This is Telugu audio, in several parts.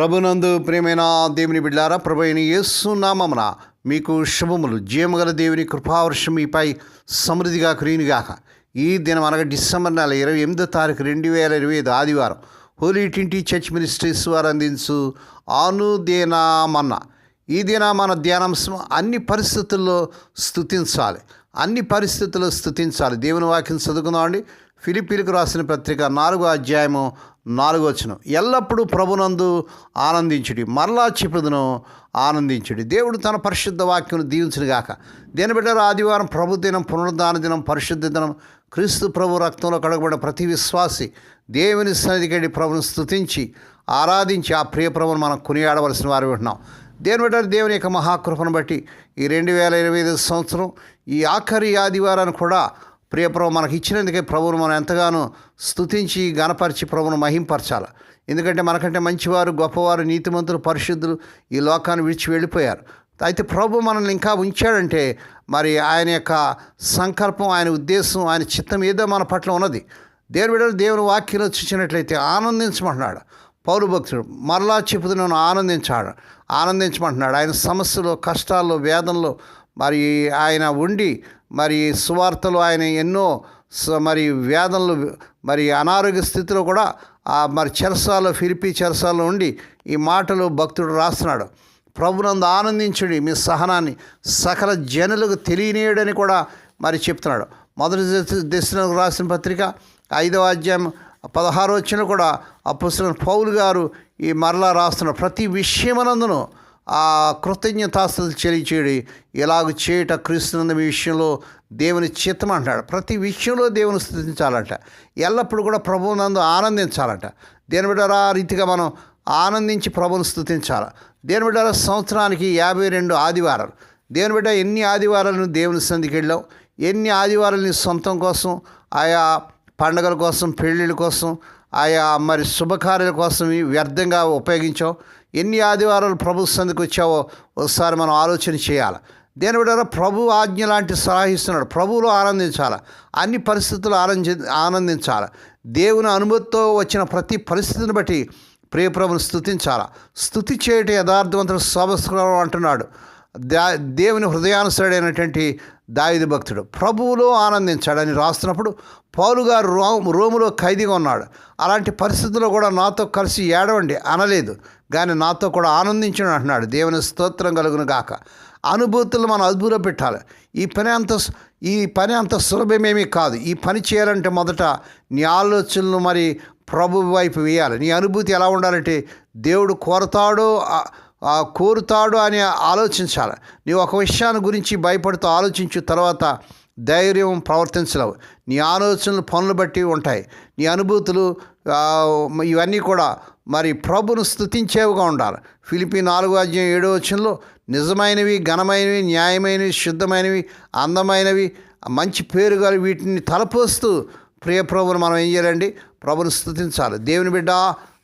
ప్రభునందు ప్రేమైన దేవుని బిడ్డారా ప్రభు అయిన యేసునామమున మీకు శుభములు. జీవగల దేవుని కృపావర్షం మీపై సమృద్ధిగా క్రీనుగాక ఈ దినం అనగా డిసెంబర్ నెల ఇరవై ఎనిమిదో తారీఖు రెండు వేల ఇరవై ఐదు ఆదివారం హోలీ టింటి చర్చ్ మినిస్ట్రీస్ వారు అందించు ఆనుదేనామన్న ఈ దిన మన ధ్యానాంశం అన్ని పరిస్థితుల్లో స్థుతించాలి అన్ని పరిస్థితుల్లో స్థుతించాలి దేవుని వాక్యం చదువుకుందామండి. ఫిలిపీలకు రాసిన పత్రిక నాలుగో అధ్యాయము నాలుగవచనం ఎల్లప్పుడూ ప్రభునందు ఆనందించుడి. మరలా చెప్పుదును ఆనందించుడి. దేవుడు తన పరిశుద్ధ వాక్యం దీవించును గాక దేని బిడ్డలు ఆదివారం ప్రభు దినం పునరుద్ధాన దినం పరిశుద్ధ దినం క్రీస్తు ప్రభు రక్తంలో కడగబడిన ప్రతి విశ్వాసి దేవుని సన్నిధికెళ్ళి ప్రభుని స్తుతించి ఆరాధించి ఆ ప్రియ ప్రభును మనం కొనియాడవలసిన వారు ఉంటున్నాం. దేని బిడ్డ దేవుని యొక్క మహాకృపను బట్టి ఈ రెండు వేల ఇరవై ఐదు సంవత్సరం ఈ ఆఖరి ఆదివారాన్ని కూడా ప్రియప్రభు మనకి ఇచ్చినందుకే ప్రభువును మనం ఎంతగానో స్థుతించి గణపరిచి ప్రభువును మహింపరచాలి. ఎందుకంటే మనకంటే మంచివారు గొప్పవారు నీతిమంతులు పరిశుద్ధులు ఈ లోకాన్ని విడిచి వెళ్ళిపోయారు. అయితే ప్రభు మనల్ని ఇంకా ఉంచాడంటే మరి ఆయన యొక్క సంకల్పం ఆయన ఉద్దేశం ఆయన చిత్తం ఏదో మన పట్ల ఉన్నది. దేవుని బిడ్డలు దేవుని వాక్యంలో చూసినట్లయితే ఆనందించమంటున్నాడు. పౌరు భక్తుడు మరలా నన్ను ఆనందించాడు. ఆనందించమంటున్నాడు. ఆయన సమస్యలు కష్టాల్లో వేదనలో మరి ఆయన ఉండి మరి సువార్తలు ఆయన ఎన్నో స- మరి వేదనలు మరి అనారోగ్య స్థితిలో కూడా ఆ మరి చెరసాలో ఫిలిపి చెరసాలో ఉండి ఈ మాటలు భక్తుడు రాస్తున్నాడు. ప్రభునందు ఆనందించుడి మీ సహనాన్ని సకల జనులకు తెలియనీయడని కూడా మరి చెప్తున్నాడు. మొదటి దశ- దశలకు రాసిన పత్రిక ఐదవ అధ్యాయం పదహారు వచ్చిన కూడా అప్పుడు పౌలు గారు ఈ మరలా రాస్తున్న ప్రతి విషయమనందును ఆ కృతజ్ఞతాస్తులు చెల్లించేడు. ఇలాగ చేయట క్రీస్తునందు మీ విషయంలో దేవుని చిత్తం అంటాడు. ప్రతి విషయంలో దేవుని స్థుతించాలంట. ఎల్లప్పుడూ కూడా ప్రభువునందు ఆనందించాలంట. దేని బిడ్డారా ఆ రీతిగా మనం ఆనందించి ప్రభువును స్థుతించాలి. దేని బిడ్డారా సంవత్సరానికి యాభై రెండు ఆదివారాలు. దేని బిడ్డ ఎన్ని ఆదివారాలను దేవుని సంధికి వెళ్ళావు? ఎన్ని ఆదివారాలు నీ సొంతం కోసం ఆయా పండగల కోసం పెళ్ళిళ్ళ కోసం ఆయా మరి శుభకార్యాల కోసం వ్యర్థంగా ఉపయోగించావు? ఎన్ని ఆదివారాలు ప్రభు సందికి వచ్చావో ఒకసారి మనం ఆలోచన చేయాలి. దేని బిడ్డారా ప్రభు ఆజ్ఞ లాంటి సలహిస్తున్నాడు ప్రభువులు ప్రభువులో ఆనందించాలి? అన్ని పరిస్థితులు ఆనంది ఆనందించాలి? దేవుని అనుమతితో వచ్చిన ప్రతి పరిస్థితిని బట్టి ప్రియప్రభుని స్థుతించాలి స్థుతి చేయటం యథార్థవంతుడు శోభస్కరం అంటున్నాడు. దా దేవుని హృదయానుసరుడైనటువంటి దావిది భక్తుడు. ప్రభువులో ఆనందించాడని రాస్తున్నప్పుడు పౌలు రో రోములో ఖైదీగా ఉన్నాడు. అలాంటి పరిస్థితుల్లో కూడా నాతో కలిసి ఏడవండి అనలేదు. కానీ నాతో కూడా ఆనందించడం అంటున్నాడు. దేవుని స్తోత్రం కలుగును గాక. అనుభూతులు మనం అదుపులో పెట్టాలి. ఈ పని అంత ఈ పని అంత సులభమేమీ కాదు. ఈ పని చేయాలంటే మొదట నీ ఆలోచనలు మరి ప్రభు వైపు వేయాలి. నీ అనుభూతి ఎలా ఉండాలంటే దేవుడు కోరతాడు కోరుతాడు అని ఆలోచించాలి. నీవు ఒక విషయాన్ని గురించి భయపడుతూ ఆలోచించిన తర్వాత ధైర్యం ప్రవర్తించలేవు. నీ ఆలోచనలు పనులు బట్టి ఉంటాయి. నీ అనుభూతులు ఇవన్నీ కూడా మరి ప్రభును స్థుతించేవిగా ఉండాలి. ఫిలిపి నాలుగు అధ్యాయం ఏడో వచ్చంలో నిజమైనవి ఘనమైనవి న్యాయమైనవి శుద్ధమైనవి అందమైనవి మంచి పేరు గల వీటిని తలపోస్తూ ప్రియ ప్రభుని మనం ఏం చేయాలండి? ప్రభుని స్థుతించాలి దేవుని బిడ్డ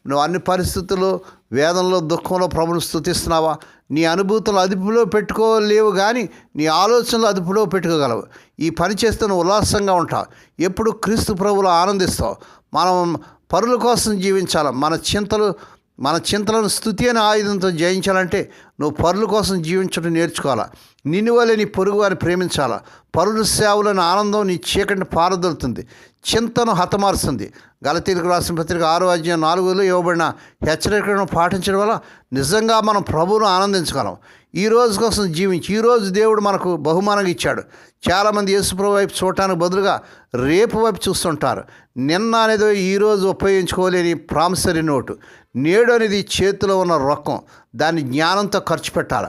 నువ్వు అన్ని పరిస్థితుల్లో వేదంలో దుఃఖంలో ప్రభుని స్థుతిస్తున్నావా నీ అనుభూతులు అదుపులో పెట్టుకోలేవు కానీ నీ ఆలోచనలు అదుపులో పెట్టుకోగలవు. ఈ పని చేస్తే నువ్వు ఉల్లాసంగా ఉంటావు. ఎప్పుడు క్రీస్తు ప్రభులు ఆనందిస్తావు. మనం పరుల కోసం జీవించాలి? మన చింతలు మన చింతలను స్థుతి అనే ఆయుధంతో జయించాలంటే నువ్వు పరుల కోసం జీవించడం నేర్చుకోవాలా? నిన్ను వల్లే నీ పొరుగు వారిని ప్రేమించాలా? పరుల సేవలను ఆనందం నీ చీకటిని పారదొలుతుంది. చింతను హతమారుస్తుంది. గలతీలకు రాసిన పత్రిక ఆరో అధ్యాయం నాలుగులో ఇవ్వబడిన హెచ్చరికలను పాటించడం వల్ల నిజంగా మనం ప్రభువును ఆనందించగలం. ఈ రోజు కోసం జీవించి ఈరోజు దేవుడు మనకు బహుమానంగా ఇచ్చాడు. చాలామంది యేసుప్రభు వైపు చూడటానికి బదులుగా రేపు వైపు చూస్తుంటారు. నిన్న అనేది ఈరోజు ఉపయోగించుకోలేని ప్రామిసరీ నోటు. నేడు అనేది చేతిలో ఉన్న రొక్కం. దాన్ని జ్ఞానంతో ఖర్చు పెట్టాలి?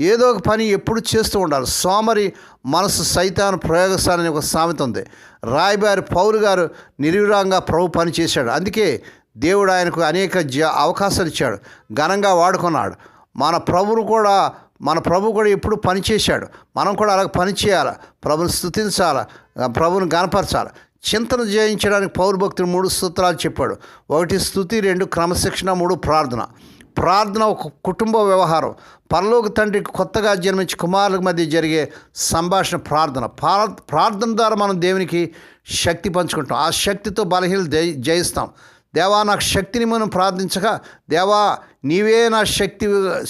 ఏదో ఒక పని ఎప్పుడు చేస్తూ ఉండాలి. సోమరి మనసు సైతాన్ ప్రయోగశాల అనే ఒక సామెత ఉంది. రాయబారి పౌరు గారు నిర్విరాంగా ప్రభు పని చేశాడు. అందుకే దేవుడు ఆయనకు అనేక జ అవకాశాలు ఇచ్చాడు. ఘనంగా వాడుకున్నాడు. మన ప్రభువు కూడా మన ప్రభు కూడా ఎప్పుడు పనిచేశాడు మనం కూడా అలాగ పనిచేయాలి ప్రభుని స్థుతించాలి? ప్రభుని గనపరచాలి చింతన జయించడానికి పౌరు భక్తుడు మూడు సూత్రాలు చెప్పాడు. ఒకటి స్థుతి రెండు క్రమశిక్షణ మూడు ప్రార్థన. ప్రార్థన ఒక కుటుంబ వ్యవహారం. పరలోక తండ్రికి కొత్తగా జన్మించి కుమారుల మధ్య జరిగే సంభాషణ ప్రార్థన. ప్రార్థన ద్వారా మనం దేవునికి శక్తి పంచుకుంటాం. ఆ శక్తితో బలహీనలు జయిస్తాం. దేవా నాకు శక్తిని మనం ప్రార్థించగా దేవా నీవే నా శక్తి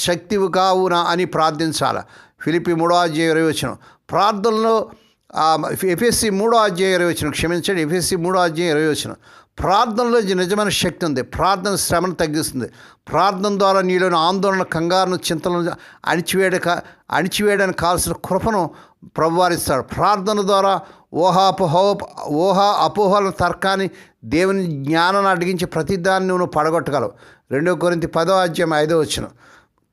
శక్తివి కావునా అని ప్రార్థించాలి? ఫిలిపి మూడో అధ్యాయ ఇరవై వచ్చిన ప్రార్థనలో ఎఫ్ఎస్సి మూడో అధ్యాయ ఇరవై వచ్చిన క్షమించండి ఎఫ్ఎస్సి మూడో అధ్యాయ ఇరవై వచ్చిన ప్రార్థనలో నిజమైన శక్తి ఉంది. ప్రార్థన శ్రమను తగ్గిస్తుంది. ప్రార్థన ద్వారా నీలోని ఆందోళన కంగారును చింతలను అణిచివేయక అణిచివేయడానికి కావాల్సిన కృపను ప్రవారిస్తాడు ప్రార్థన ద్వారా ఊహాపోహ ఊహా అపోహల తర్కాన్ని దేవుని జ్ఞానాన్ని అడిగించి ప్రతిదాన్ని నువ్వు పడగొట్టగలవు. రెండో కొరింత పదో అధ్యాయం ఐదో వచ్చిన.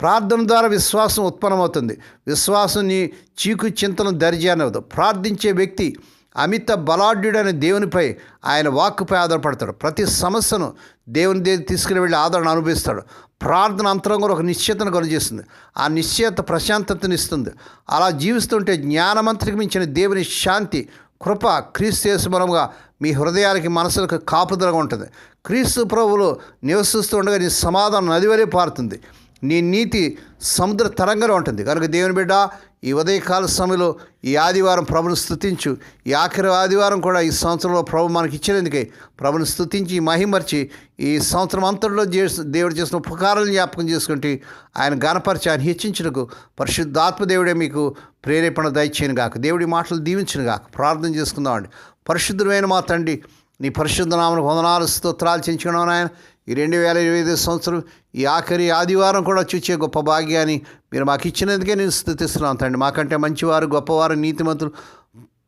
ప్రార్థన ద్వారా విశ్వాసం ఉత్పన్నమవుతుంది. విశ్వాసం నీ చీకు చింతను దరిజానవదు ప్రార్థించే వ్యక్తి అమిత బలాఢ్యుడైన దేవునిపై ఆయన వాక్కుపై ఆధారపడతాడు. ప్రతి సమస్యను దేవుని దగ్గర తీసుకుని వెళ్ళి ఆదరణ అనుభవిస్తాడు. ప్రార్థన అంతరంగా ఒక నిశ్చయతను కలుగజేస్తుంది. ఆ నిశ్చయత ప్రశాంతతను ఇస్తుంది. అలా జీవిస్తుంటే జ్ఞానమంతరికి మించిన దేవుని శాంతి కృప క్రీస్తు మనముగా మీ హృదయానికి మనసులకు కాపుదలగా ఉంటుంది. క్రీస్తు ప్రభువులు నివసిస్తూ ఉండగా నీ సమాధానం నదివరే పారుతుంది. నీ నీతి సముద్ర తరంగంలో ఉంటుంది. కనుక దేవుని బిడ్డ ఈ ఉదయకాల సమయంలో ఈ ఆదివారం ప్రభుని స్థుతించు ఈ ఆఖరి ఆదివారం కూడా ఈ సంవత్సరంలో ప్రభు మనకి ఇచ్చినందుకే ప్రభుని స్థుతించి మహిమర్చి ఈ సంవత్సరం అంతటిలో దేవుడు చేసిన ఉపకారాలను జ్ఞాపకం చేసుకుంటే ఆయన గణపరిచి ఆయన హెచ్చించినకు పరిశుద్ధాత్మ దేవుడే మీకు ప్రేరేపణ దయచేయను గాక దేవుడి మాటలు దీవించను గాక ప్రార్థన చేసుకుందామండి. పరిశుద్ధమైన మా తండ్రి నీ పరిశుద్ధనామను వందనాలు స్తోత్రాలు చెంచుకున్నాను నాయన. ఈ రెండు వేల ఇరవై ఐదు సంవత్సరం ఈ ఆఖరి ఆదివారం కూడా చూచే గొప్ప భాగ్యాన్ని మీరు మాకు ఇచ్చినందుకే నేను స్థుతిస్తున్నాను తండ్రి. మాకంటే మంచివారు గొప్పవారు నీతిమంతులు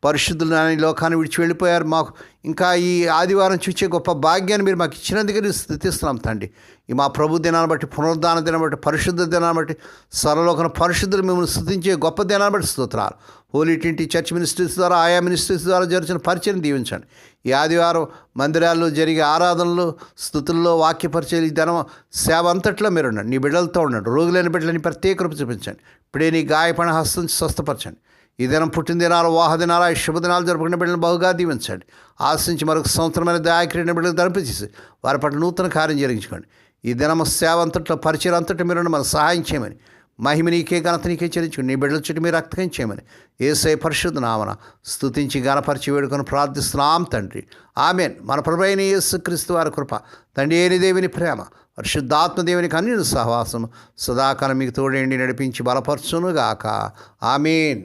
పరిశుద్ధులు అని లోకాన్ని విడిచి వెళ్ళిపోయారు. మాకు ఇంకా ఈ ఆదివారం చూచే గొప్ప భాగ్యాన్ని మీరు మాకు ఇచ్చినందుకే నేను తండ్రి. ఈ మా ప్రభు దినాన్ని బట్టి పునరుద్ధాన దినాన్ని బట్టి పరిశుద్ధ దినాన్ని బట్టి సర్వలోకన పరిశుద్ధులు మిమ్మల్ని స్థుతించే గొప్ప దినాన్ని బట్టి స్తోత్రాలు. హోలీ టింటి చర్చ్ మినిస్ట్రీస్ ద్వారా ఆయా మినిస్ట్రీస్ ద్వారా జరిచిన పరిచయం దీవించండి. ఈ ఆదివారం మందిరాల్లో జరిగే ఆరాధనలు స్థుతుల్లో వాక్య పరిచయం ఈ దినం సేవ అంతట్లో మీరు ఉండండి నీ బిడ్డలతో ఉండండి. రోగులైన బిడ్డలని ప్రత్యేక రూపు చూపించండి. ఇప్పుడే నీ గాయపడిన హస్తం స్వస్థపరచండి. ఈ దినం పుట్టినదినాలు వాహదినాలు ఈ శుభదినాలు జరుపుకునే బిడ్డలను బహుగా దీవించండి. ఆశించి మరొక సంవత్సరమైన దాయక్రీడిన బిడ్డలు ధరిపించేసి వారి పట్ల నూతన కార్యం జరిగించుకోండి. ఈ దినము సేవ అంతట్లో పరిచయం అంతటి మీరు మనం సహాయం చేయమని మహిమ నీకే ఘనత నీకే చెల్లించుకుని నీ బిడ్డల చుట్టూ మీరు రక్తం చేయమని ఏసై పరిశుద్ధ నామన స్థుతించి గణపరిచి వేడుకొని ప్రార్థిస్తున్నాం తండ్రి. ఆమెన్. మన ప్రభైన యేసు క్రీస్తు వారి కృప తండ్రి ఏని దేవిని ప్రేమ పరిశుద్ధాత్మదేవునికి అన్ని సహవాసం సదాకాలం మీకు తోడేండి నడిపించి బలపరచునుగాక. ఆమెన్.